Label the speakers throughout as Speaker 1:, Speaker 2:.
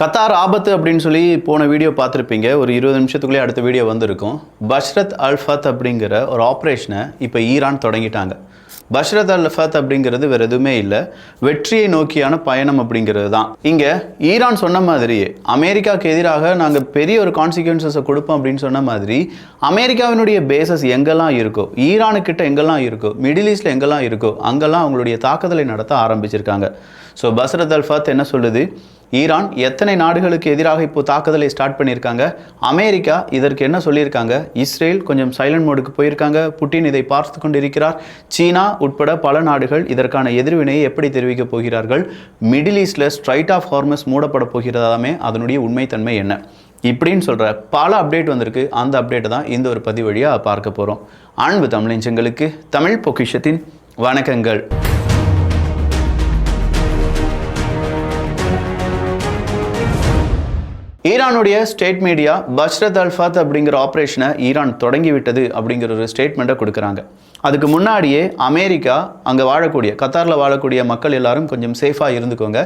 Speaker 1: Qatar ஆபத்து அப்படின்னு சொல்லி போன வீடியோ பார்த்துருப்பீங்க. ஒரு இருபது நிமிஷத்துக்குள்ளே அடுத்த வீடியோ வந்திருக்கும். பஷ்ரத் அல்ஃபத் அப்படிங்கிற ஒரு ஆப்ரேஷனை இப்போ ஈரான் தொடங்கிட்டாங்க. பஷ்ரத் அல்ஃபத் அப்படிங்கிறது வேறு எதுவுமே இல்லை. வெற்றியை நோக்கியான பயணம் அப்படிங்கிறது தான். இங்கே ஈரான் சொன்ன மாதிரியே அமெரிக்காவுக்கு எதிராக நாங்கள் பெரிய ஒரு கான்சிக்வன்சஸை கொடுப்போம் அப்படின்னு சொன்ன மாதிரி அமெரிக்காவினுடைய பேசஸ் எங்கெல்லாம் இருக்கோ ஈரானுக்கிட்ட எங்கெல்லாம் இருக்கோ மிடில் ஈஸ்டில் எங்கெல்லாம் இருக்கோ அங்கெல்லாம் அவங்களுடைய தாக்குதலை நடத்த ஆரம்பிச்சிருக்காங்க. ஸோ பஸ்ரத் அல்ஃபாத் என்ன சொல்லுது? ஈரான் எத்தனை நாடுகளுக்கு எதிராக இப்போ தாக்குதலை ஸ்டார்ட் பண்ணியிருக்காங்க? அமெரிக்கா இதற்கு என்ன சொல்லியிருக்காங்க? இஸ்ரேல் கொஞ்சம் சைலண்ட் மோடுக்கு போயிருக்காங்க. புட்டின் இதை பார்த்து கொண்டிருக்கிறார். சீனா உட்பட பல நாடுகள் இதற்கான எதிர்வினையை எப்படி தெரிவிக்கப் போகிறார்கள்? மிடில் ஈஸ்டில் ஸ்ட்ரைட் ஆஃப் ஹார்மஸ் மூடப்பட போகிறதாமே அதனுடைய உண்மைத்தன்மை என்ன? இப்படின்னு சொல்கிற பல அப்டேட் வந்திருக்கு. அந்த அப்டேட்டை தான் இந்த ஒரு பதிவு வழியாக பார்க்க போகிறோம் அன்பு தமிழஞ்சங்களுக்கு தமிழ் பொக்கிஷத்தின் வணக்கங்கள். ஈரானுடைய ஸ்டேட் மீடியா பஷ்ரத் அல்ஃபாத் அப்படிங்கிற ஆப்ரேஷனை ஈரான் தொடங்கிவிட்டது அப்படிங்கிற ஒரு ஸ்டேட்மெண்ட்டை கொடுக்குறாங்க. அதுக்கு முன்னாடியே அமெரிக்கா அங்கே வாழக்கூடிய கத்தாரில் வாழக்கூடிய மக்கள் எல்லாரும் கொஞ்சம் சேஃபாக இருந்துக்கோங்க.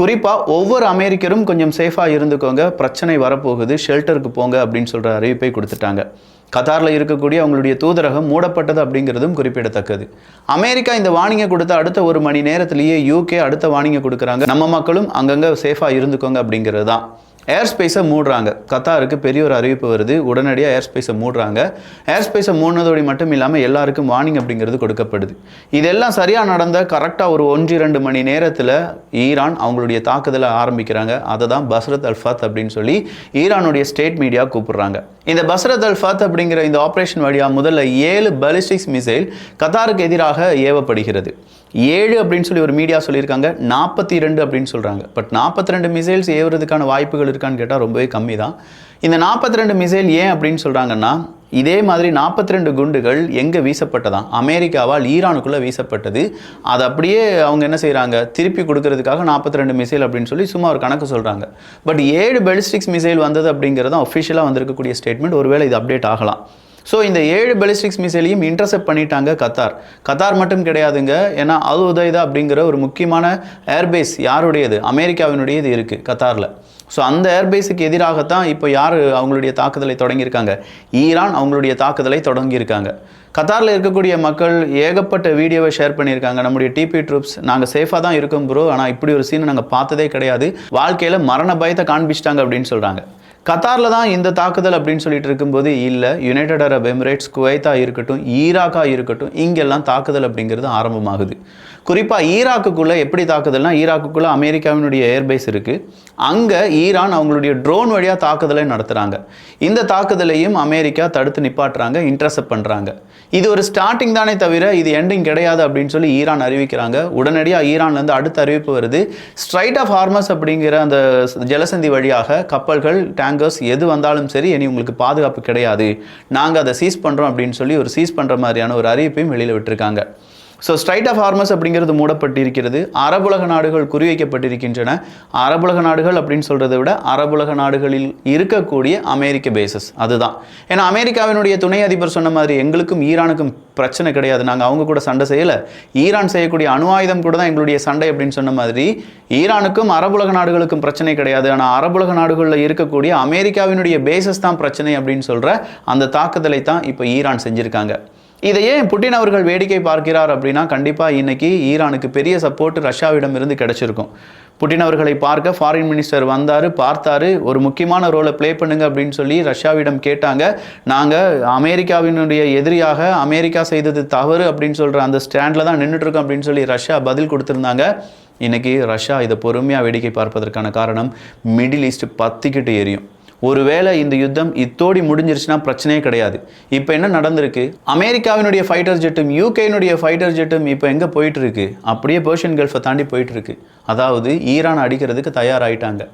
Speaker 1: குறிப்பாக ஒவ்வொரு அமெரிக்கரும் கொஞ்சம் சேஃபாக இருந்துக்கோங்க. பிரச்சனை வரப்போகுது ஷெல்டருக்கு போங்க அப்படின்னு சொல்கிற அறிவிப்பை கொடுத்துட்டாங்க. கத்தாரில் இருக்கக்கூடிய அவங்களுடைய தூதரகம் மூடப்பட்டது அப்படிங்கிறதும் குறிப்பிடத்தக்கது. அமெரிக்கா இந்த வார்னிங்கை கொடுத்த அடுத்த ஒரு மணி நேரத்திலேயே யூகே அடுத்த வார்னிங்கை கொடுக்குறாங்க. நம்ம மக்களும் அங்கங்கே சேஃபாக இருந்துக்கோங்க அப்படிங்கிறது தான். ஏர் ஸ்பேஸை மூடுறாங்க. கத்தாருக்கு பெரிய ஒரு அறிவிப்பு வருது. உடனடியாக ஏர் ஸ்பேஸை மூடுறாங்க. ஏர் ஸ்பேஸை மூடினதோடு மட்டும் இல்லாமல் எல்லாருக்கும் வார்னிங் அப்படிங்கிறது கொடுக்கப்படுது. இதெல்லாம் சரியாக நடந்த கரெக்டாக ஒரு ஒன்று இரண்டு மணி நேரத்தில் ஈரான் அவங்களுடைய தாக்குதலை ஆரம்பிக்கிறாங்க. அதை தான் பஸ்ரத் அல்ஃபாத் அப்படின்னு சொல்லி ஈரானுடைய ஸ்டேட் மீடியா கூப்பிடுறாங்க. இந்த பஸ்ரத் அல்ஃபாத் அப்படிங்கிற இந்த ஆப்ரேஷன் வழியாக முதல்ல ஏழு பலிஸ்டிக்ஸ் மிசைல் கத்தாருக்கு எதிராக ஏவப்படுகிறது. ஏழு அப்படின்னு சொல்லி ஒரு மீடியா சொல்லியிருக்காங்க நாற்பத்தி ரெண்டு அப்படின்னு சொல்கிறாங்க பட் நாற்பத்தி ரெண்டு மிசைல்ஸ் ஏவுறதுக்கான வாய்ப்புகள் இருக்கான்னு கேட்டால் ரொம்பவே கம்மி தான் இந்த நாற்பத்தி ரெண்டு மிசைல் ஏன் அப்படின்னு சொல்கிறாங்கன்னா இதே மாதிரி நாற்பத்தி ரெண்டு குண்டுகள் எங்கே வீசப்பட்டதாம் அமெரிக்காவால் ஈரானுக்குள்ளே வீசப்பட்டது. அது அப்படியே அவங்க என்ன செய்கிறாங்க திருப்பி கொடுக்கறதுக்காக நாற்பத்தி ரெண்டு மிசைல் அப்படின்னு சொல்லி சும்மா ஒரு கணக்கு சொல்கிறாங்க பட் ஏழு பெலிஸ்டிக்ஸ் மிசைல் வந்தது அப்படிங்கிறது அஃபிஷியலாக வந்திருக்கக்கூடிய ஸ்டேட்மெண்ட் ஒருவேளை இது அப்டேட் ஆகலாம். ஸோ இந்த ஏழு பெலிஸ்டிக்ஸ் மிசைலையும் இன்டர்செப்ட் பண்ணிட்டாங்க கத்தார். கத்தார் மட்டும் கிடையாதுங்க. ஏன்னா அல் உதைதா அப்படிங்கிற ஒரு முக்கியமான ஏர்பேஸ் யாருடையது? அமெரிக்காவினுடையது இருக்குது கத்தாரில். ஸோ அந்த ஏர்பேஸுக்கு எதிராகத்தான் இப்போ யார் அவங்களுடைய தாக்குதலை தொடங்கியிருக்காங்க? ஈரான் அவங்களுடைய தாக்குதலை தொடங்கியிருக்காங்க. கத்தாரில் இருக்கக்கூடிய மக்கள் ஏகப்பட்ட வீடியோவை ஷேர் பண்ணியிருக்காங்க. நம்முடைய டிபி ட்ரூப்ஸ் நாங்கள் சேஃபாக தான் இருக்கோம் ப்ரோ ஆனால் இப்படி ஒரு சீனை நாங்கள் பார்த்ததே கிடையாது. வாழ்க்கையில் மரண பயத்தை காண்பிச்சிட்டாங்க அப்படின்னு சொல்கிறாங்க கத்தாரில் தான் இந்த தாக்குதல் அப்படின்னு சொல்லிட்டு இருக்கும்போது இல்லை யுனைடெட் அரப் எமிரேட்ஸ் குவைத்தா இருக்கட்டும் ஈராக்காக இருக்கட்டும் இங்கெல்லாம் தாக்குதல் அப்படிங்கிறது ஆரம்பமாகுது. குறிப்பாக ஈராக்குக்குள்ளே எப்படி தாக்குதல்னா ஈராக்குக்குள்ளே அமெரிக்காவினுடைய ஏர்பேஸ் இருக்குது அங்கே ஈரான் அவங்களுடைய ட்ரோன் வழியாக தாக்குதலை நடத்துகிறாங்க இந்த தாக்குதலையும் அமெரிக்கா தடுத்து நிப்பாட்டுறாங்க இன்டர்செப்ட் பண்ணுறாங்க இது ஒரு ஸ்டார்டிங் தானே தவிர இது எண்டிங் கிடையாது அப்படின்னு சொல்லி ஈரான் அறிவிக்கிறாங்க. உடனடியாக ஈரான்லேருந்து அடுத்த அறிவிப்பு வருது. ஸ்ட்ரைட் ஆஃப் ஹார்மஸ் அப்படிங்கிற அந்த ஜலசந்தி வழியாக கப்பல்கள் டேங்கர்ஸ் எது வந்தாலும் சரி இனி உங்களுக்கு பாதுகாப்பு கிடையாது. நாங்கள் அதை சீஸ் பண்ணுறோம் அப்படின்னு சொல்லி ஒரு சீஸ் பண்ணுற மாதிரியான ஒரு அறிவிப்பையும் வெளியில் விட்டுருக்காங்க. ஸோ ஸ்ட்ரைட் ஆஃப் ஹார்மஸ் அப்படிங்கிறது மூடப்பட்டிருக்கிறது. அரபுலக நாடுகள் குறிவைக்கப்பட்டிருக்கின்றன. அரபுலக நாடுகள் அப்படின்னு சொல்கிறத விட அரபுலக நாடுகளில் இருக்கக்கூடிய அமெரிக்க பேசஸ் அதுதான். ஏன்னா அமெரிக்காவினுடைய துணை அதிபர் சொன்ன மாதிரி எங்களுக்கும் ஈரானுக்கும் பிரச்சனை கிடையாது. நாங்கள் அவங்க கூட சண்டை செய்யலை. ஈரான் செய்யக்கூடிய அணு ஆயுதம் கூட தான் எங்களுடைய சண்டை அப்படின்னு சொன்ன மாதிரி ஈரானுக்கும் அரபுலக நாடுகளுக்கும் பிரச்சனை கிடையாது. ஆனால் அரபுலக நாடுகளில் இருக்கக்கூடிய அமெரிக்காவினுடைய பேசஸ் தான் பிரச்சனை அப்படின்னு சொல்கிற அந்த தாக்குதலை தான் இப்போ ஈரான் செஞ்சுருக்காங்க. இதை ஏன் புட்டின் அவர்கள் வேடிக்கை பார்க்கிறார் அப்படின்னா கண்டிப்பாக இன்னைக்கு ஈரானுக்கு பெரிய சப்போர்ட் ரஷ்யாவிடம் இருந்து கிடைச்சிருக்கும். புட்டின் அவர்களை பார்க்க ஃபாரின் மினிஸ்டர் வந்தார் பார்த்தாரு ஒரு முக்கியமான ரோலை ப்ளே பண்ணுங்க அப்படின்னு சொல்லி ரஷ்யாவிடம் கேட்டாங்க. நாங்கள் அமெரிக்காவினுடைய எதிரியாக அமெரிக்கா செய்தது தவறு அப்படின்னு சொல்கிற அந்த ஸ்டாண்டில் தான் நின்றுட்டுருக்கோம் அப்படின்னு சொல்லி ரஷ்யா பதில் கொடுத்துருந்தாங்க. இன்றைக்கி ரஷ்யா இதை பொறுமையாக வேடிக்கை பார்ப்பதற்கான காரணம் மிடில் ஈஸ்ட் பத்திக்கிட்டு எரியும். ஒருவேளை இந்த யுத்தம் இத்தோடி முடிஞ்சிருச்சுன்னா பிரச்சனையே கிடையாது. இப்போ என்ன நடந்திருக்கு? அமெரிக்காவினுடைய ஃபைட்டர் ஜெட்டும் யூகேனுடைய ஃபைட்டர் ஜெட்டும் இப்போ எங்கே போயிட்டு இருக்கு அப்படியே பேர்ஷியன் கல்ஃபை தாண்டி போயிட்டு இருக்கு அதாவது ஈரான் அடிக்கிறதுக்கு தயாராகிட்டாங்க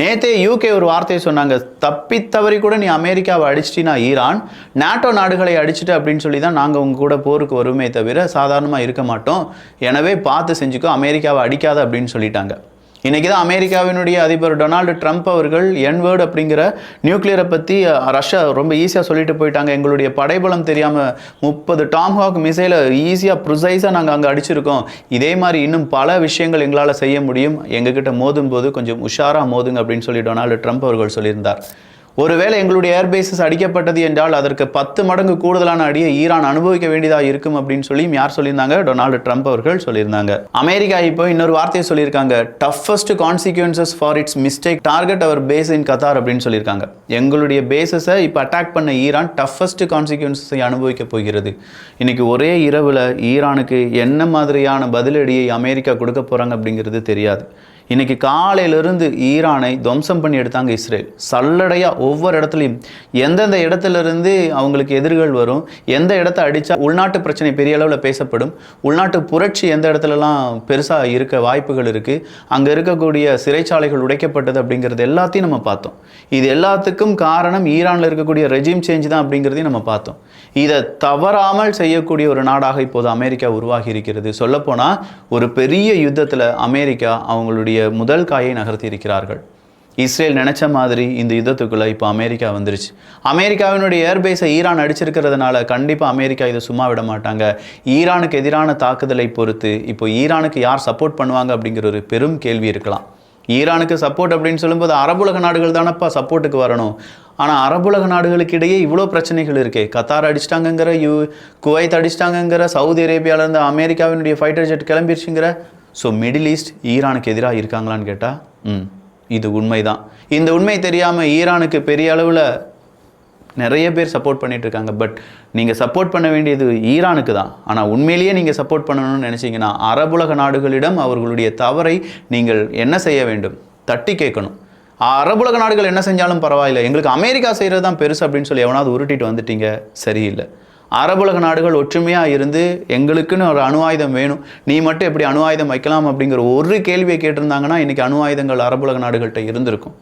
Speaker 1: நேத்தே யூகே ஒரு வார்த்தையை சொன்னாங்க தப்பி தவறி கூட நீ அமெரிக்காவை அடிச்சிட்டினா ஈரான் நாட்டோ நாடுகளை அடிச்சிட்டு அப்படின்னு சொல்லி தான் நாங்கள் உங்கள் கூட போருக்கு வருமே தவிர சாதாரணமாக இருக்க மாட்டோம். எனவே பார்த்து செஞ்சுக்கோ அமெரிக்காவை அடிக்காத அப்படின்னு சொல்லிட்டாங்க. இன்றைக்கி தான் அமெரிக்காவினுடைய அதிபர் டொனால்டு ட்ரம்ப் அவர்கள் என்வேர்டு அப்படிங்கிற நியூக்ளியரை பற்றி ரஷ்யா ரொம்ப ஈஸியாக சொல்லிட்டு போயிட்டாங்க. எங்களுடைய படைபலம் தெரியாமல் முப்பது டாம்ஹாக் மிசைலை ஈஸியாக ப்ரிசைஸாக நாங்கள் அங்கே அடிச்சிருக்கோம். இதே மாதிரி இன்னும் பல விஷயங்கள் எங்களால் செய்ய முடியும். எங்ககிட்ட மோதும் போது கொஞ்சம் உஷாராக மோதுங்க அப்படின்னு சொல்லி டொனால்டு ட்ரம்ப் அவர்கள் சொல்லியிருந்தார். ஒருவேளை எங்களுடைய ஏர்பேசஸ் அடிக்கப்பட்டது என்றால் அதற்கு பத்து மடங்கு கூடுதலான அடியை ஈரான் அனுபவிக்க வேண்டியதாக இருக்கும் அப்படின்னு சொல்லி யார் சொல்லியிருந்தாங்க? டொனால்டு ட்ரம்ப் அவர்கள் சொல்லியிருந்தாங்க. அமெரிக்கா இப்போ இன்னொரு வார்த்தையை சொல்லியிருக்காங்க. Toughest consequences for its mistake target air base in Qatar அப்படின்னு சொல்லியிருக்காங்க. எங்களுடைய பேசஸை இப்போ அட்டாக் பண்ண ஈரான் டஃபஸ்ட் கான்சிக்வன்சஸை அனுபவிக்க போகிறது. இன்னைக்கு ஒரே இரவில் ஈரானுக்கு என்ன மாதிரியான பதிலடியை அமெரிக்கா கொடுக்க போகிறாங்க அப்படிங்கிறது தெரியாது. இன்னைக்கு காலையிலிருந்து ஈரானை துவம்சம் பண்ணி எடுத்தாங்க இஸ்ரேல். சல்லடையாக ஒவ்வொரு இடத்துலையும் எந்தெந்த இடத்துலேருந்து அவங்களுக்கு எதிர்கள் வரும் எந்த இடத்த அடித்தா உள்நாட்டு பிரச்சனை பெரிய அளவில் பேசப்படும் உள்நாட்டு புரட்சி எந்த இடத்துலலாம் பெருசாக இருக்க வாய்ப்புகள் இருக்குது அங்கே இருக்கக்கூடிய சிறைச்சாலைகள் உடைக்கப்பட்டது அப்படிங்கிறது எல்லாத்தையும் நம்ம பார்த்தோம். இது எல்லாத்துக்கும் காரணம் ஈரானில் இருக்கக்கூடிய ரெஜிம் சேஞ்ச் தான் அப்படிங்கிறதையும் நம்ம பார்த்தோம். இதை தவறாமல் செய்யக்கூடிய ஒரு நாடாக இப்போது அமெரிக்கா உருவாகி இருக்கிறது. சொல்லப்போனால் ஒரு பெரிய யுத்தத்தில் அமெரிக்கா அவங்களுடைய முதல் காயை நகர்த்தி இருக்கிறார்கள். இஸ்ரேல் நினச்ச மாதிரி இந்த யுத்தத்துக்குள்ளே இப்போ அமெரிக்கா வந்துருச்சு. அமெரிக்காவினுடைய ஏர்பேஸை ஈரான் அடிச்சிருக்கிறதுனால கண்டிப்பாக அமெரிக்கா இதை சும்மா விட மாட்டாங்க. ஈரானுக்கு எதிரான தாக்குதலை பொறுத்து இப்போ ஈரானுக்கு யார் சப்போர்ட் பண்ணுவாங்க அப்படிங்கிற ஒரு பெரும் கேள்வி இருக்கலாம். ஈரானுக்கு சப்போர்ட் அப்படின்னு சொல்லும்போது அரபுலக நாடுகள் தானப்பா சப்போர்ட்டுக்கு வரணும். ஆனால் அரபுலக நாடுகளுக்கு இடையே இவ்வளோ பிரச்சனைகள் இருக்கே. கத்தார் அடிச்சிட்டாங்கங்கிற யூ குவைத் அடிச்சிட்டாங்கங்கிற சவுதி அரேபியாவிலேருந்து அமெரிக்காவினுடைய ஃபைட்டர் ஜெட் கிளம்பிருச்சுங்கிற. ஸோ மிடில் ஈஸ்ட் ஈரானுக்கு எதிராக இருக்காங்களான்னு கேட்டால் ம் இது உண்மைதான். இந்த உண்மை தெரியாமல் ஈரானுக்கு பெரிய அளவில் நிறைய பேர் சப்போர்ட் பண்ணிகிட்டு இருக்காங்க. பட் நீங்கள் சப்போர்ட் பண்ண வேண்டியது ஈரானுக்கு தான். ஆனால் உண்மையிலேயே நீங்கள் சப்போர்ட் பண்ணணும்னு நினச்சிங்கன்னா அரபுலக நாடுகளிடம் அவர்களுடைய தவறை நீங்கள் என்ன செய்ய வேண்டும்? தட்டி கேட்கணும். அரபுலக நாடுகள் என்ன செஞ்சாலும் பரவாயில்லை. எங்களுக்கு அமெரிக்கா செய்கிறது தான் பெருசு அப்படின்னு சொல்லி எவனாவது உருட்டிட்டு வந்துட்டீங்க? சரியில்லை. அரபுலக நாடுகள் ஒற்றுமையாக இருந்து எங்களுக்குன்னு ஒரு அணு ஆயுதம் வேணும். நீ மட்டும் எப்படி அணு ஆயுதம் வைக்கலாம் அப்படிங்கிற ஒரு கேள்வியை கேட்டிருந்தாங்கன்னா இன்றைக்கி அணு ஆயுதங்கள் அரபுலக நாடுகள்கிட்ட இருந்திருக்கும்.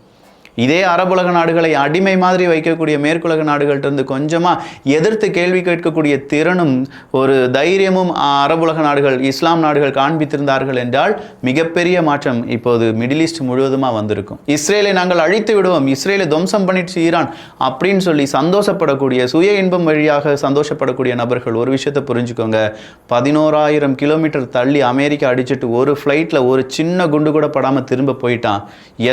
Speaker 1: இதே அரபுலக நாடுகளை அடிமை மாதிரி வைக்கக்கூடிய மேற்குலக நாடுகள்ட்ட இருந்து கொஞ்சமாக எதிர்த்து கேள்வி கேட்கக்கூடிய திறனும் ஒரு தைரியமும் அரபுலக நாடுகள் இஸ்லாம் நாடுகள் காண்பித்திருந்தார்கள் என்றால் மிகப்பெரிய மாற்றம் இப்போது மிடில் ஈஸ்ட் முழுவதுமாக வந்திருக்கும். இஸ்ரேலை நாங்கள் அழித்து விடுவோம். இஸ்ரேலை துவம்சம் பண்ணிட்டு ஈரான் அப்படின்னு சொல்லி சந்தோஷப்படக்கூடிய சுய இன்பம் வழியாக சந்தோஷப்படக்கூடிய நபர்கள் ஒரு விஷயத்தை புரிஞ்சுக்கோங்க. பதினோராயிரம் கிலோமீட்டர் தள்ளி அமெரிக்கா அடிச்சுட்டு ஒரு ஃப்ளைட்டில் ஒரு சின்ன குண்டு கூட படாமல் திரும்ப போயிட்டான்.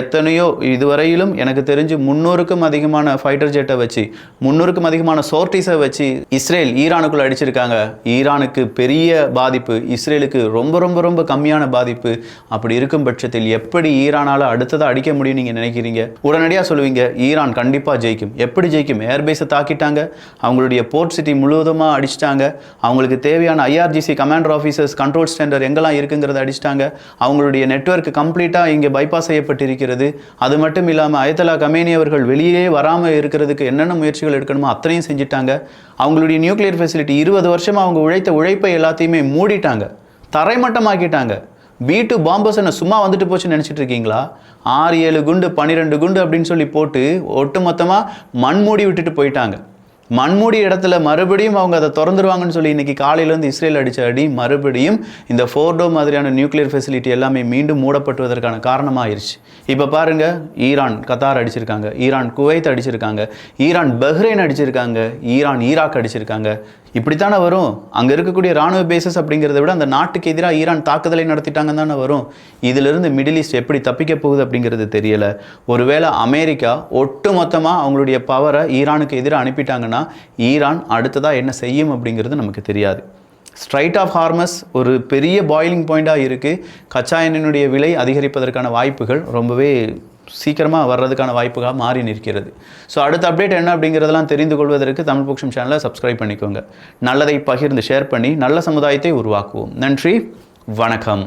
Speaker 1: எத்தனையோ இதுவரையிலும் எனக்கு தெரிஞ்சு முந்நூறுக்கும் அதிகமான ஃபைட்டர் ஜெட்டை வச்சு முந்நூறுக்கும் அதிகமான சோர்டிஸை வச்சு இஸ்ரேல் ஈரானுக்குள்ளே அடிச்சிருக்காங்க. ஈரானுக்கு பெரிய பாதிப்பு இஸ்ரேலுக்கு ரொம்ப ரொம்ப ரொம்ப கம்மியான பாதிப்பு. அப்படி இருக்கும் பட்சத்தில் எப்படி ஈரானால் அடுத்ததாக அடிக்க முடியும் நீங்கள் நினைக்கிறீங்க? உடனடியாக சொல்லுவீங்க ஈரான் கண்டிப்பாக ஜெயிக்கும். எப்படி ஜெயிக்கும்? ஏர்பேஸை தாக்கிட்டாங்க. அவங்களுடைய போர்ட் சிட்டி முழுவதுமாக அடிச்சிட்டாங்க. அவங்களுக்கு தேவையான ஐஆர்ஜிசி கமாண்டர் ஆஃபீஸர்ஸ் கண்ட்ரோல் ஸ்டாண்டர் எங்கெல்லாம் இருக்குங்கிறத அடிச்சிட்டாங்க. அவங்களுடைய நெட்ஒர்க் கம்ப்ளீட்டாக இங்கே பைபாஸ் செய்யப்பட்டிருக்கிறது. அது மட்டும் இல்லாமல் அயத்தலா கமேனி அவர்கள் வெளியே வராமல் இருக்கிறதுக்கு என்னென்ன முயற்சிகள் எடுக்கணுமோ அத்தனையும் செஞ்சுட்டாங்க. அவங்களுடைய நியூக்ளியர் ஃபெசிலிட்டி இருபது வருஷமாக அவங்க உழைத்த உழைப்பை எல்லாத்தையுமே மூடிட்டாங்க. தரைமட்டமாக்கிட்டாங்க. வீட்டு பாம்பர்ஸ் சும்மா வந்துட்டு போச்சுன்னு நினச்சிட்டு இருக்கீங்களா? ஆறு ஏழு குண்டு பன்னிரெண்டு குண்டு அப்படின்னு சொல்லி போட்டு ஒட்டுமொத்தமாக மண் மூடி விட்டுட்டு போயிட்டாங்க. மண்மூடி இடத்துல மறுபடியும் அவங்க அதை திறந்துருவாங்கன்னு சொல்லி இன்றைக்கி காலையிலேருந்து இஸ்ரேல் அடித்த அடி மறுபடியும் இந்த ஃபோர்டோ மாதிரியான நியூக்ளியர் ஃபெசிலிட்டி எல்லாமே மீண்டும் மூடப்பட்டுவதற்கான காரணமாயிருச்சு. இப்போ பாருங்கள் ஈரான் கத்தார் அடிச்சிருக்காங்க ஈரான் குவைத் அடிச்சிருக்காங்க ஈரான் பஹ்ரைன் அடிச்சிருக்காங்க ஈரான் ஈராக் அடிச்சிருக்காங்க. இப்படித்தானே வரும்? அங்கே இருக்கக்கூடிய ராணுவ பேசஸ் அப்படிங்கிறத விட அந்த நாட்டுக்கு எதிராக ஈரான் தாக்குதலை நடத்திட்டாங்கன்னு தானே வரும்? இதிலிருந்து மிடில் ஈஸ்ட் எப்படி தப்பிக்க போகுது அப்படிங்கிறது தெரியலை. ஒருவேளை அமெரிக்கா ஒட்டு மொத்தமாக அவங்களுடைய பவரை ஈரானுக்கு எதிராக அனுப்பிட்டாங்கன்னா ஈரான் அடுத்ததாக என்ன செய்யும் அப்படிங்கிறது நமக்கு தெரியாது. ஸ்ட்ரைட் ஆஃப் ஹார்மஸ் ஒரு பெரிய பாயிலிங் பாயிண்ட்டாக இருக்குது கச்சா எண்ணெயினுடைய விலை அதிகரிப்பதற்கான வாய்ப்புகள் ரொம்பவே சீக்கிரமாக வர்றதுக்கான வாய்ப்புகள் மாறி நிற்கிறது. ஸோ அடுத்த அப்டேட் என்ன அப்படிங்கிறதெல்லாம் தெரிந்து கொள்வதற்கு தமிழ் புக்ஷம் சேனலை சப்ஸ்கிரைப் பண்ணிக்கோங்க. நல்லதை பகிர்ந்து ஷேர் பண்ணி நல்ல சமுதாயத்தை உருவாக்குவோம். நன்றி. வணக்கம்.